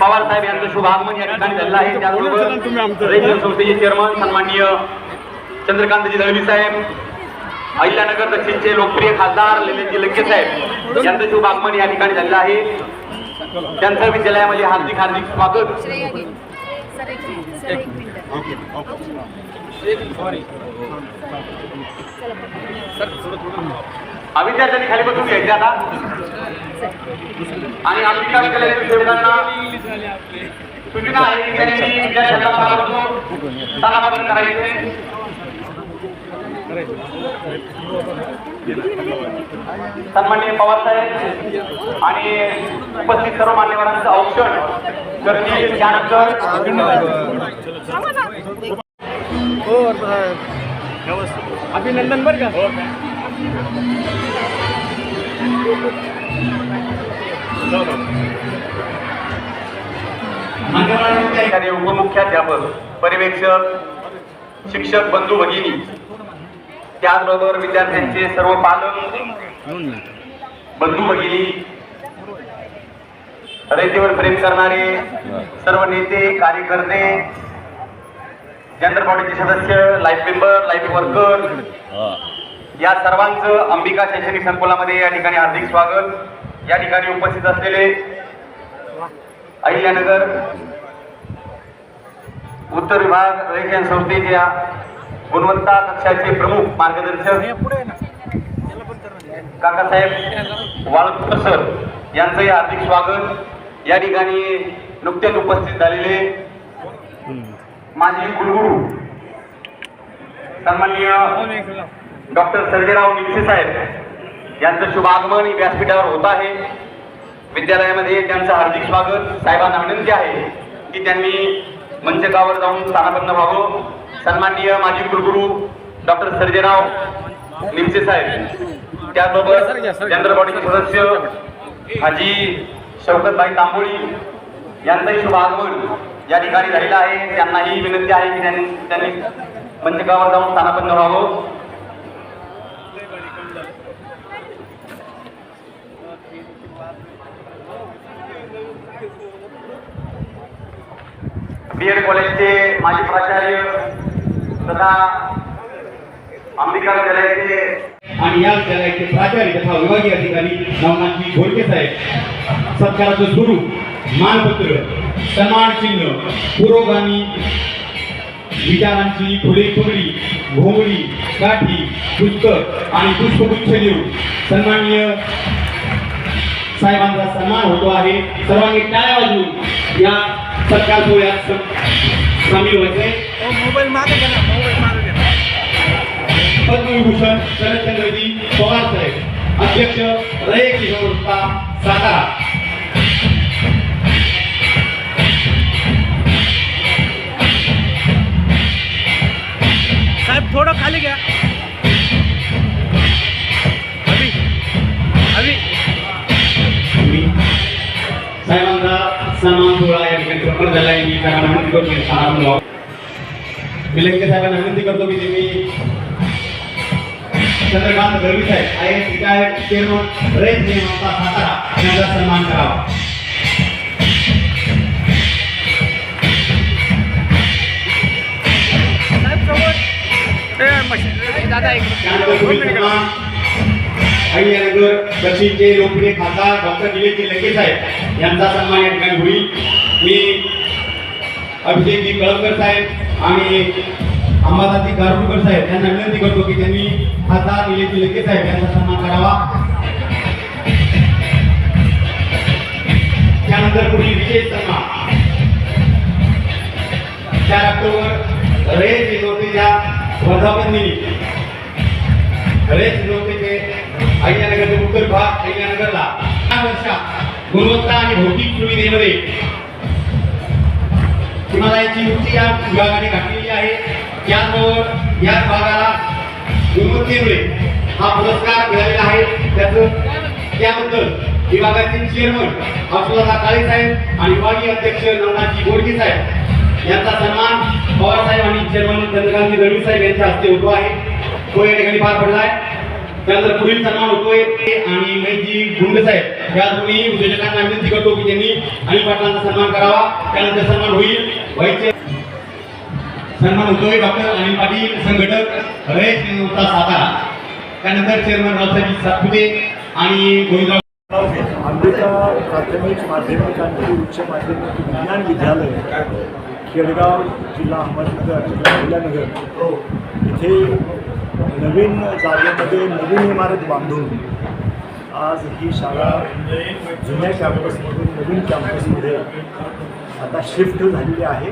पवार साहेब यांचं शुभ आगमन या ठिकाणी झालेलं आहे. तुम्ही त्याचबरोबर संस्थेचे चेअरमन सन्माननीय चंद्रकांतजी दळवी साहेब अहिल्यानगर दक्षिणचे लोकप्रिय खासदार ललितजी लंके साहेब यांचं शुभ आगमन या ठिकाणी झालेलं आहे. त्यांचं विद्यालयामध्ये हार्दिक हार्दिक स्वागत. हा, विद्यार्थ्यांनी खाली बसून घ्यायचे आता. आणि अंबिका विद्यालयातील सेवकांना सूचना आहे की त्यांनी विद्यार्थ्यांना करायचे. सन्माननीय पवार साहेब आणि उपस्थित सर्व मान्यवरांचं औक्षण करतील त्यानंतर अभिनंदन बरं का? ठिकाणी उपमुख्याध्यापक पर्यवेक्षक शिक्षक बंधू भगिनी त्याचबरोबर विद्यार्थ्यांचे सर्व पालक बंधू भगिनी रयतेवर प्रेम करणारे सर्व नेते कार्यकर्ते जनता पार्टीचे सदस्य लाईफ मेंबर लाईफ वर्कर या सर्वांचं अंबिका शैक्षणिक संकुलामध्ये या ठिकाणी हार्दिक स्वागत. या ठिकाणी उपस्थित असलेले अहिल्यानगर उत्तर विभाग रहित संस्थेच्या गुणवत्ता कक्षाचे प्रमुख मार्गदर्शक काकासाहेब वाळकर सर यांचंही हार्दिक स्वागत. या ठिकाणी नुकतेच उपस्थित झालेले माजी कुलगुरू. सन्माननीय डॉक्टर सर्जेराव निमसे साहेब यांचं शुभ आगमन ही व्यासपीठावर होत आहे. विद्यालयामध्ये त्यांचं हार्दिक स्वागत. साहेबांना विनंती आहे की त्यांनी मंचकावर जाऊन स्थानापन्न व्हावं. सन्माननीय माजी कुलगुरू डॉक्टर सर्जेराव निमसे साहेब. त्याचबरोबर जनरल बॉडीचे सदस्य हाजी शौकतभाई तांबोळी यांचंही शुभ आगमन या ठिकाणी झालेलं आहे. त्यांनाही विनंती आहे की त्यांनी त्यांनी मंचकावर जाऊन स्थानापन्न व्हावं. बी एड कॉलेजचे माजी प्राचार्य तथा अंबिका विद्यालयाचे आणि या विद्यालयाचे प्राचार्य तथा विभागीय अधिकारी नवनाथजी घोडके साहेब. सत्काराचं स्वरूप मानपत्र सन्मान चिन्ह पुरोगामी विचारांची फुले फुगडी घोंगडी काठी पुस्तक आणि पुष्पगुच्छ देऊन सन्माननीय साहेबांचा सन्मान होतो आहे. सर्वांनी टाळ्या वाजवून या सत्कार सोहळ्यात सम- सामील व्हायचे पद्मविभूषण शरदचंद्रजी पवार साहेब. अध्यक्ष रय किशोर सातारा. साहेब थोडं खाली घ्या. आहे मी त्यांना विनंती करतो की सन्मान व्हावा. मी लंके साहेबांना विनंती करतो की तुम्ही Chandrakant Garvi saheb I S retired chairman Rayat नियमाचा सातारा यांचा सन्मान करावा. अहिल्यानगर दक्षिणचे लोकप्रिय खासदार डॉक्टर निलेशजी लंके साहेब यांचा सन्मान या ठिकाणी होईल. मी अभिषेकजी कळमकर साहेब आणि अंबादाजी गारुडकर साहेब यांना विनंती करतो की त्यांनी खासदार निलेश लंके साहेब यांचा सन्मान करावा. त्यानंतर पुढील विशेष सन्मान. चार ऑक्टोबर रेस युनिव्हर्सिटीच्या वर्धापनदिनी रेस युनिव्हर्सिटीचे अहिल्यानगरचे उत्तर भाग अहिल्यानगरला. या वर्षात गुणवत्ता आणि भौतिक सुविधेमध्ये हिमालयाची युक्ती या विभागाने गाठलेली आहे. त्याचबरोबर या भागाला गुणवत्तेमुळे हा पुरस्कार मिळालेला आहे. त्याचं त्याबद्दल विभागाचे चेअरमन हर्षवर्धा काळे साहेब आणि विभागीय अध्यक्ष नवनाथजी गोडके साहेब यांचा सन्मान पवार साहेब आणि चेअरमन चंद्रकांत दळवी साहेब यांच्या हस्ते होतो आहे. तो या ठिकाणी पार पडला आहे. त्यानंतर पुढील सन्मान होतोय आणि महेशजी गुंड साहेब. या दोन्ही उद्योजकांना विनंती करतो की त्यांनी अनिल पाटलांचा सन्मान करावा. त्यानंतर सन्मान होईल. व्हायचे सन्मान होतोय डॉक्टर अनिल पाटील संघटक रयत संस्था सातारा. त्यानंतर चेअरमन रावसाहेब सातपुते आणि गोविंदराव अंबिका प्राथमिक माध्यमिक आणि उच्च माध्यमिक विज्ञान विद्यालय खेडगाव जिल्हा अहमदनगर अहिल्यानगर. इथे नवीन जागेमध्ये नवीन इमारत बांधून आज ही शाळा जुन्या कॅम्पसमधून नवीन कॅम्पसमध्ये आता शिफ्ट झालेली आहे.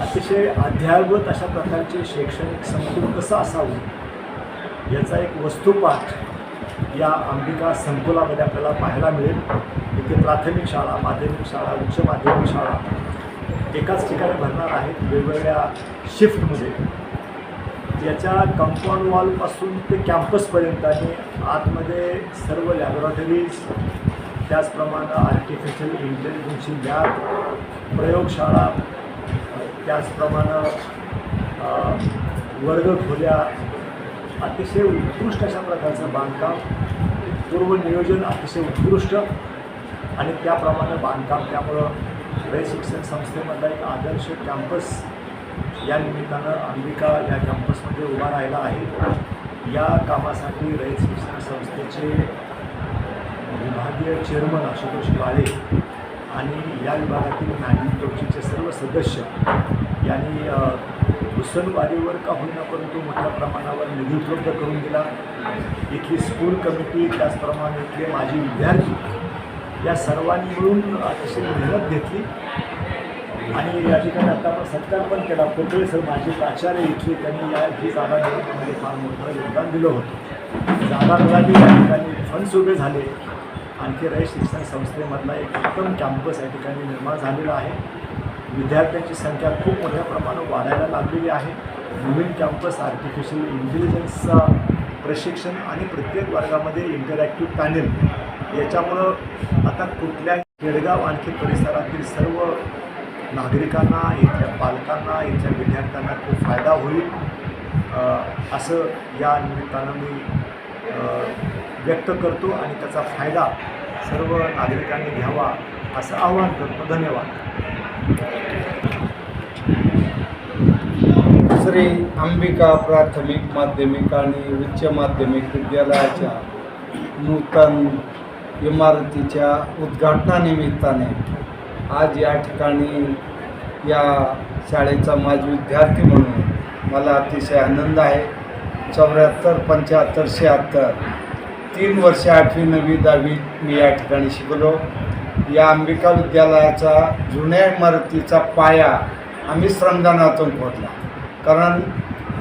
अतिशय अद्ययावत अशा प्रकारचे शैक्षणिक संकुल कसं असावं याचा एक वस्तुपाठ या अंबिका संकुलामध्ये आपल्याला पाहायला मिळेल. इथे प्राथमिक शाळा माध्यमिक शाळा उच्च माध्यमिक शाळा एकाच ठिकाणी भरणार आहेत. वेगवेगळ्या शिफ्टमध्ये याच्या कंपाऊंड वॉलपासून ते कॅम्पसपर्यंत आणि आतमध्ये सर्व लॅबोरेटरीज त्याचप्रमाणे आर्टिफिशियल इंटेलिजन्सची लॅब प्रयोगशाळा त्याचप्रमाणे वर्गखोल्या अतिशय उत्कृष्ट अशा प्रकारचं बांधकाम पूर्व नियोजन अतिशय उत्कृष्ट आणि त्याप्रमाणे बांधकाम त्यामुळं रय शिक्षण संस्थेमधला एक आदर्श कॅम्पस या निमित्तानं अंबिका या कॅम्पसमध्ये उभा राहिला आहे. या कामासाठी रयत शिक्षण संस्थेचे विभागीय चेअरमन आशुतोष काळे आणि या विभागातील मॅनेजिंग कमिटीचे सर्व सदस्य यांनी अ, का होईना परंतु मोठ्या प्रमाणावर निधी उपलब्ध करून दिला. इथली स्कूल कमिटी त्याचप्रमाणे इथले माजी विद्यार्थी या सर्वांनी मिळून अतिशय मेहनत घेतली. आणि या ठिकाणी आता आपण सत्कार पण केला. कोकळे सर माझे प्राचार्य इथले त्यांनी या ही जागा निवडणुकीमध्ये फार मोठं योगदान दिलं होतं. जागा मिळाली या ठिकाणी फंड्स उभे झाले. आणखी रय शिक्षण संस्थेमधला एक उत्तम कॅम्पस या ठिकाणी निर्माण झालेला आहे. विद्यार्थ्यांची संख्या खूप मोठ्या प्रमाणात वाढायला लागलेली आहे. नवीन कॅम्पस आर्टिफिशियल इंटेलिजन्सचा प्रशिक्षण आणि प्रत्येक वर्गामध्ये इंटरॅक्टिव्ह पॅनेल. याच्यामुळं आता कुठल्याही खेडगाव आणखी परिसरातील सर्व नागरिकांना इथल्या पालकांना इथल्या विद्यार्थ्यांना खूप फायदा होईल. असं या निमित्तानं मी व्यक्त करतो आणि त्याचा फायदा सर्व नागरिकांनी घ्यावा असं आवाहन करतो. धन्यवाद. श्री अंबिका प्राथमिक माध्यमिक आणि उच्च माध्यमिक विद्यालयाच्या नूतन इमारतीच्या उद्घाटनानिमित्ताने आज या ठिकाणी या शाळेचा माझी विद्यार्थी म्हणून मला अतिशय आनंद आहे. चौऱ्याहत्तर पंच्याहत्तर शहात्तर तीन वर्ष आठवी नववी दहावी मी या ठिकाणी शिकलो. या अंबिका विद्यालयाचा जुन्या इमारतीचा पाया आम्ही श्रमदानातून खोदला कारण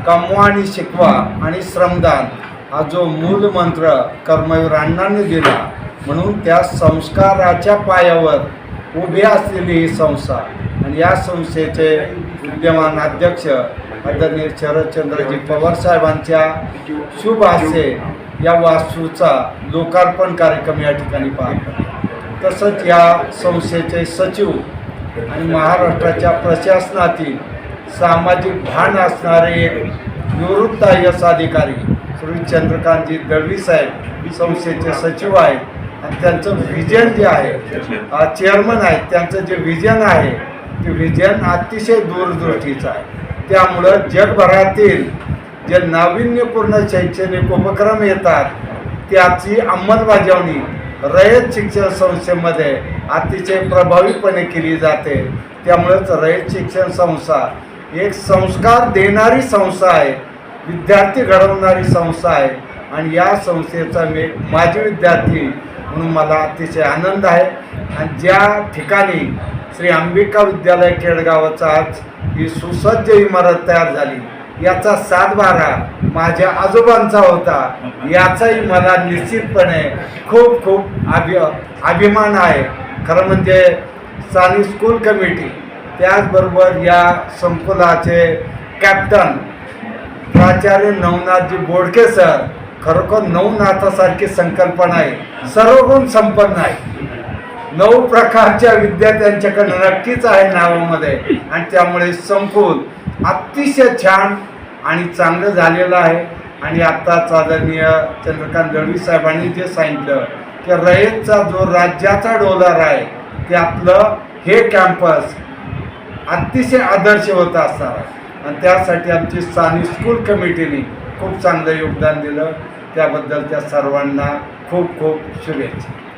कमवा आणि शिकवा आणि श्रमदान हा जो मूल मंत्र कर्मवीर अण्णांनी दिला म्हणून त्या संस्काराच्या पायावर उभी असलेली ही संस्था. आणि या संस्थेचे विद्यमान अध्यक्ष आदरणीय शरदचंद्रजी पवार साहेबांच्या शुभ हास्य या वास्तूचा लोकार्पण कार्यक्रम या ठिकाणी पार पडला. तसंच या संस्थेचे सचिव आणि महाराष्ट्राच्या प्रशासनातील सामाजिक भान असणारे एक निवृत्त आय एस अधिकारी श्री चंद्रकांतजी दळवी साहेब संस्थेचे सचिव आहेत. आणि त्यांचं व्हिजन जे आहे चेअरमन आहेत त्यांचं जे व्हिजन आहे ते व्हिजन अतिशय दूरदृष्टीचं आहे. त्यामुळं जगभरातील जे नाविन्यपूर्ण शैक्षणिक उपक्रम येतात त्याची अंमलबजावणी रयत शिक्षण संस्थेमध्ये अतिशय प्रभावीपणे केली जाते. त्यामुळेच रयत शिक्षण संस्था एक संस्कार देणारी संस्था आहे विद्यार्थी घडवणारी संस्था आहे. आणि या संस्थेचा मी माझे विद्यार्थी म्हणून मला अतिशय आनंद आहे. आणि ज्या ठिकाणी श्री अंबिका विद्यालय केडगावचा आज ही सुसज्ज इमारत तयार झाली याचा सातबारा माझ्या आजोबांचा होता याचाही मला निश्चितपणे खूप खूप अभि अभिमान आहे. खरं म्हणजे स्थानिक स्कूल कमिटी त्याचबरोबर या संकुलाचे कॅप्टन प्राचार्य नवनाथजी बोडके सर खरोखर नऊ नाथासारखी संकल्पना आहे. सर्वगुण संपन्न आहे. नऊ प्रकारच्या विद्यार्थ्यांच्याकडे नक्कीच आहे नावामध्ये. आणि त्यामुळे संकुल अतिशय छान आणि चांगलं झालेलं आहे. आणि आत्ताच आदरणीय चंद्रकांत दळवी साहेबांनी जे सांगितलं की रयतचा जो राज्याचा डोलर आहे ते आपलं हे कॅम्पस अतिशय आदर्श होत असणार आहे. आणि त्यासाठी आमची स्थानिक स्कूल कमिटीने खूप चांगलं योगदान दिलं. त्याबद्दल त्या सर्वांना खूप खूप शुभेच्छा.